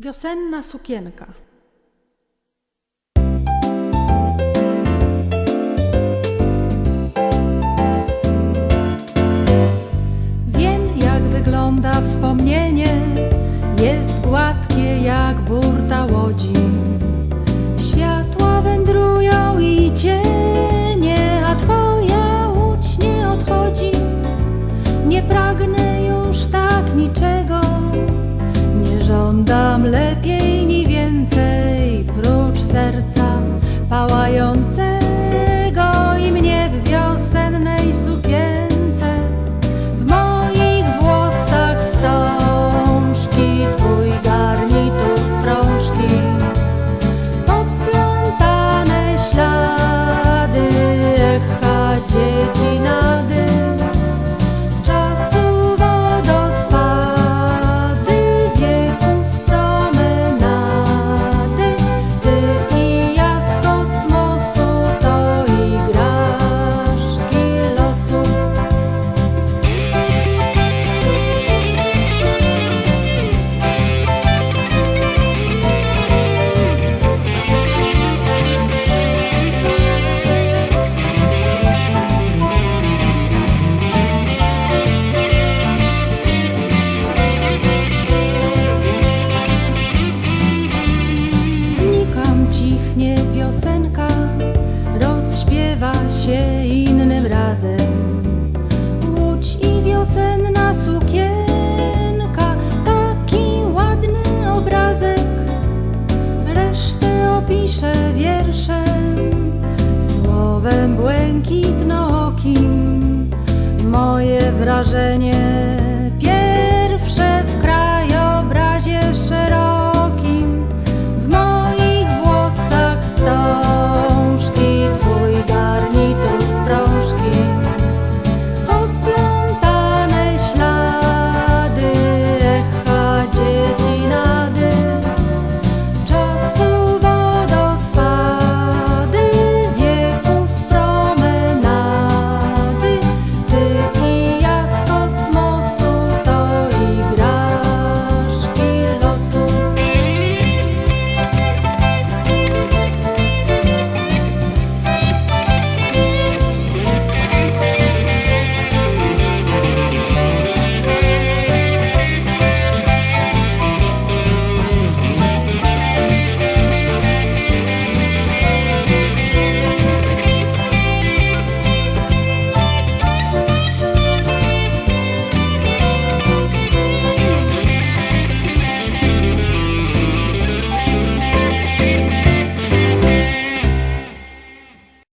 Wiosenna sukienka. Wiem, jak wygląda wspomnienie, jest gładkie jak burta żądam lepiej ni więcej, prócz serca pałającego Cichnie piosenka, rozśpiewa się innym razem. Łódź i wiosenna sukienka, taki ładny obrazek. Resztę opiszę wierszem, słowem błękitnookim. Moje wrażenie